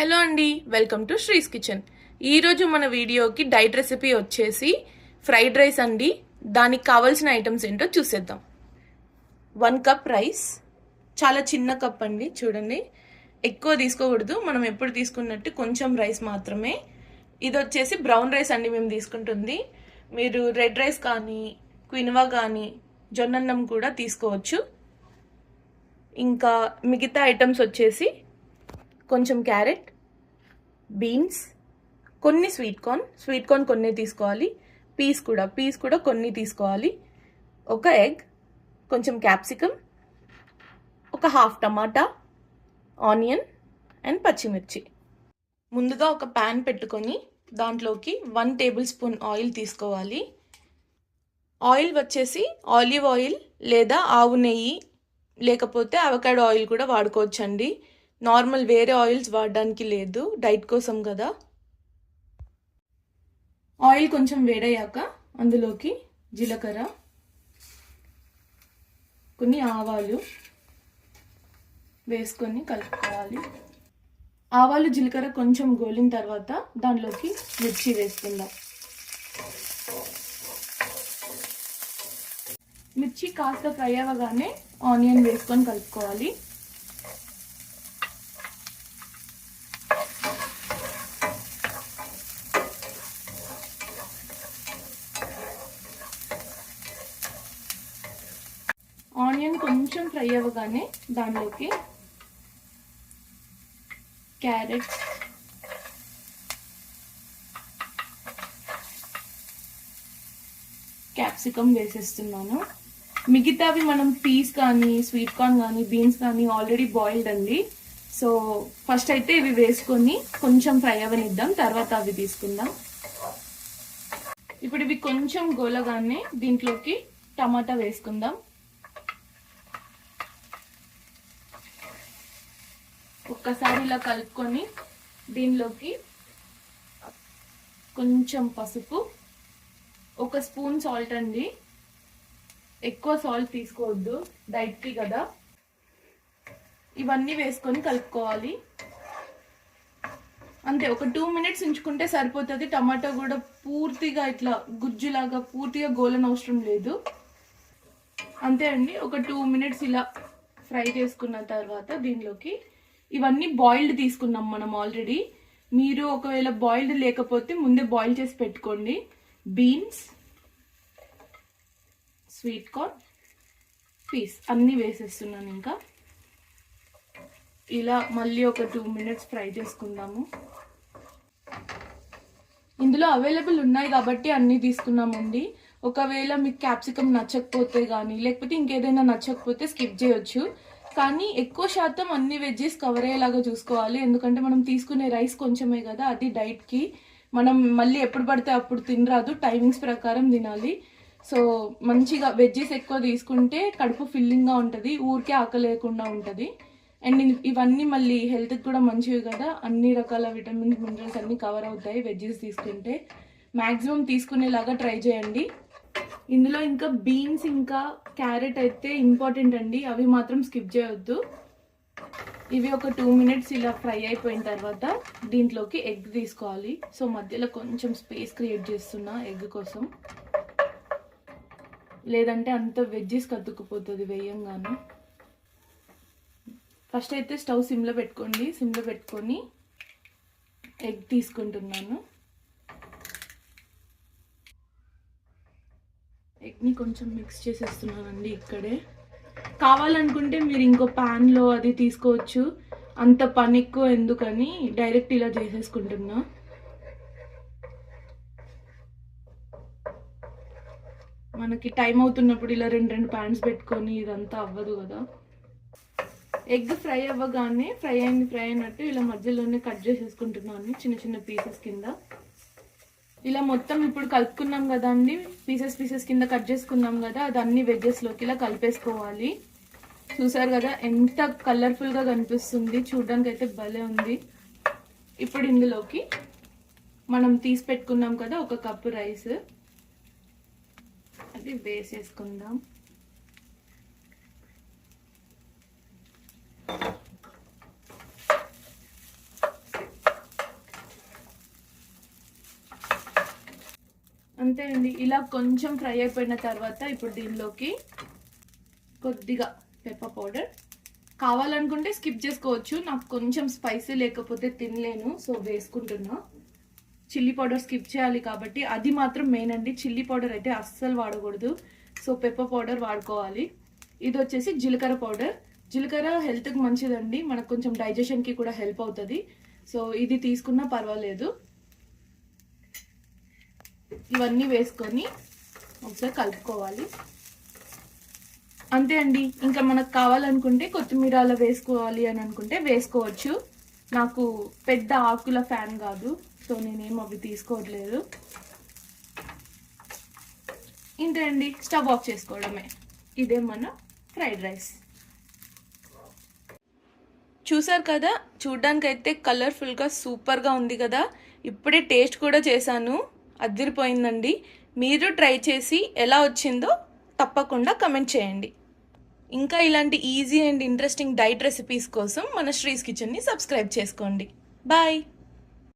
Hello అండి welcome to శ్రీస్ kitchen. ఈరోజు మన వీడియోకి డైట్ రెసిపీ వచ్చేసి ఫ్రైడ్ రైస్ అండి. దానికి కావాల్సిన ఐటమ్స్ ఏంటో చూసేద్దాం. వన్ కప్ రైస్ చాలా చిన్న కప్ అండి చూడండి. ఎక్కువ తీసుకోకూడదు మనం ఎప్పుడు తీసుకున్నట్టు కొంచెం రైస్ మాత్రమే. ఇది వచ్చేసి బ్రౌన్ రైస్ అండి మేము తీసుకుంటుంది. మీరు రెడ్ రైస్ కానీ క్విన్వా కానీ జొన్నన్నం కూడా తీసుకోవచ్చు. ఇంకా మిగతా ఐటమ్స్ వచ్చేసి కొంచెం క్యారెట్ బీన్స్ కొన్ని స్వీట్ కార్న్. స్వీట్ కార్న్ కొన్ని తీసుకోవాలి. పీస్ కూడా పీస్ కూడా కొన్ని తీసుకోవాలి. ఒక ఎగ్ కొంచెం క్యాప్సికమ్ ఒక హాఫ్ టమాటా ఆనియన్ అండ్ పచ్చిమిర్చి. ముందుగా ఒక ప్యాన్ పెట్టుకొని దాంట్లోకి వన్ టేబుల్ స్పూన్ ఆయిల్ తీసుకోవాలి. ఆయిల్ వచ్చేసి ఆలివ్ ఆయిల్ లేదా ఆవు నెయ్యి లేకపోతే అవకాడో ఆయిల్ కూడా వాడుకోవచ్చండి. నార్మల్ వేరే ఆయిల్స్ వాడడానికి లేదు డైట్ కోసం కదా. ఆయిల్ కొంచెం వేడయ్యాక అందులోకి జీలకర్ర కొన్ని ఆవాలు వేసుకొని కలుపుకోవాలి. ఆవాలు జీలకర్ర కొంచెం గోలిన తర్వాత దానిలోకి మిర్చి వేసుకుందాం. మిర్చి కాస్త ఫ్రై అవ్వగానే ఆనియన్ వేసుకొని కలుపుకోవాలి. ఆనియన్ కొంచెం ఫ్రై అవ్వగానే దానిలోకి క్యారెట్. క్యాప్సికమ్ వేసేస్తున్నాను. మిగతావి మనం పీస్ కానీ స్వీట్ కార్న్ కానీ బీన్స్ కానీ ఆల్రెడీ బాయిల్డ్ అండి. సో ఫస్ట్ అయితే ఇవి వేసుకొని కొంచెం ఫ్రై అవనిద్దాం తర్వాత అవి తీసుకుందాం. ఇప్పుడు ఇవి కొంచెం గోలగానే దీంట్లోకి టమాటా వేసుకుందాం. ఒక్కసారి ఇలా కలుపుకొని దీనిలోకి కొంచెం పసుపు ఒక స్పూన్ సాల్ట్ అండి. ఎక్కువ సాల్ట్ తీసుకోవద్దు డైట్కి కదా. ఇవన్నీ వేసుకొని కలుపుకోవాలి. అంతే ఒక టూ మినిట్స్ ఉంచుకుంటే సరిపోతుంది. టమాటా కూడా పూర్తిగా ఇట్లా గుజ్జులాగా పూర్తిగా గోలని అవసరం లేదు. అంతే అండి ఒక టూ మినిట్స్ ఇలా ఫ్రై చేసుకున్న తర్వాత దీనిలోకి ఇవన్నీ బాయిల్డ్ తీసుకున్నాం మనం ఆల్రెడీ మీరు ఒకవేళ బాయిల్డ్ లేకపోతే ముందే బాయిల్ చేసి పెట్టుకోండి. బీన్స్ స్వీట్ కార్న్ పీస్ అన్నీ వేసేస్తున్నాను ఇంకా. ఇలా మళ్ళీ ఒక టూ మినిట్స్ ఫ్రై చేసుకుందాము. ఇందులో అవైలబుల్ ఉన్నాయి కాబట్టి అన్నీ తీసుకున్నామండి. ఒకవేళ మీకు క్యాప్సికమ్ నచ్చకపోతే కానీ లేకపోతే ఇంకేదైనా నచ్చకపోతే స్కిప్ చేయొచ్చు. కానీ ఎక్కువ శాతం అన్ని వెజ్జెస్ కవర్ అయ్యేలాగా చూసుకోవాలి. ఎందుకంటే మనం తీసుకునే రైస్ కొంచెమే కదా అది డైట్కి మనం మళ్ళీ ఎప్పుడు పడితే అప్పుడు తినరాదు టైమింగ్స్ ప్రకారం తినాలి. సో మంచిగా వెజ్జెస్ ఎక్కువ తీసుకుంటే కడుపు ఫిల్లింగ్గా ఉంటుంది ఊరికే ఆకలేకుండా ఉంటుంది. అండ్ ఇవన్నీ మళ్ళీ హెల్త్కి కూడా మంచివి కదా. అన్ని రకాల విటమిన్స్ మినరల్స్ అన్నీ కవర్ అవుతాయి వెజ్జెస్ తీసుకుంటే. మ్యాక్సిమం తీసుకునేలాగా ట్రై చేయండి. ఇందులో ఇంకా బీన్స్ ఇంకా క్యారెట్ అయితే ఇంపార్టెంట్ అండి. అవి మాత్రం స్కిప్ చేయొద్దు. ఇవి ఒక టూ మినిట్స్ ఇలా ఫ్రై అయిపోయిన తర్వాత దీంట్లోకి ఎగ్ తీసుకోవాలి. సో మధ్యలో కొంచెం స్పేస్ క్రియేట్ చేస్తున్నా ఎగ్ కోసం. లేదంటే అంత వెజ్జెస్ కత్తుకుపోతుంది వేయంగానే. ఫస్ట్ అయితే స్టవ్ సిమ్లో పెట్టుకోండి. సిమ్లో పెట్టుకొని ఎగ్ తీసుకుంటున్నాను. ఎగ్ని కొంచెం మిక్స్ చేసేస్తున్నానండి ఇక్కడే. కావాలనుకుంటే మీరు ఇంకో ప్యాన్లో అది తీసుకోవచ్చు. అంత పని ఎక్కువ ఎందుకని డైరెక్ట్ ఇలా చేసేసుకుంటున్నా. మనకి టైం అవుతున్నప్పుడు ఇలా రెండు రెండు ప్యాన్స్ పెట్టుకొని ఇదంతా అవ్వదు కదా. ఎగ్ ఫ్రై అవ్వగానే ఫ్రై అయింది ఫ్రై అయినట్టు ఇలా మధ్యలోనే కట్ చేసేసుకుంటున్నాను చిన్న చిన్న పీసెస్ కింద. ఇలా మొత్తం ఇప్పుడు కలుపుకున్నాం కదా అండి పీసెస్ పీసెస్ కింద కట్ చేసుకున్నాం కదా అది అన్ని వెజ్జెస్లోకి ఇలా కలిపేసుకోవాలి. చూసారు కదా ఎంత కలర్ఫుల్గా కనిపిస్తుంది. చూడడానికి అయితే భలే ఉంది. ఇప్పుడు ఇందులోకి మనం తీసి పెట్టుకున్నాం కదా ఒక కప్పు రైస్ అది వేసేసుకుందాం. అంతే అండి. ఇలా కొంచెం ఫ్రై అయిపోయిన తర్వాత ఇప్పుడు దీనిలోకి కొద్దిగా పెప్పర్ పౌడర్ కావాలనుకుంటే స్కిప్ చేసుకోవచ్చు. నాకు కొంచెం స్పైసీ లేకపోతే తినలేను సో వేసుకుంటున్నా. చిల్లీ పౌడర్ స్కిప్ చేయాలి కాబట్టి అది మాత్రం మెయిన్ అండి. చిల్లీ పౌడర్ అయితే అస్సలు వాడకూడదు. సో పెప్పర్ పౌడర్ వాడుకోవాలి. ఇది వచ్చేసి జీలకర్ర పౌడర్ జీలకర్ర హెల్త్కి మంచిదండి. మనకు కొంచెం డైజెషన్కి కూడా హెల్ప్ అవుతుంది. సో ఇది తీసుకున్నా పర్వాలేదు. ఇవన్నీ వేసుకొని ఒకసారి కలుపుకోవాలి. అంతే అండి. ఇంకా మనకు కావాలనుకుంటే కొత్తిమీర అలా వేసుకోవాలి అని అనుకుంటే వేసుకోవచ్చు. నాకు పెద్ద ఆకుల ఫ్యాన్ కాదు సో నేనేం అవి తీసుకోవట్లేదు. ఇంతే అండి. స్టవ్ ఆఫ్ చేసుకోవడమే. ఇదే మన ఫ్రైడ్ రైస్. చూసారు కదా? చూడ్డానికైతే కలర్ఫుల్గా సూపర్గా ఉంది కదా? ఇప్పుడే టేస్ట్ కూడా చేశాను. అదిరిపోయిందండి. మీరు ట్రై చేసి ఎలా వచ్చిందో తప్పకుండా కమెంట్ చేయండి. ఇంకా ఇలాంటి easy and interesting diet recipes కోసం మన శ్రీస్ కిచెన్ని సబ్స్క్రైబ్ చేసుకోండి. బాయ్!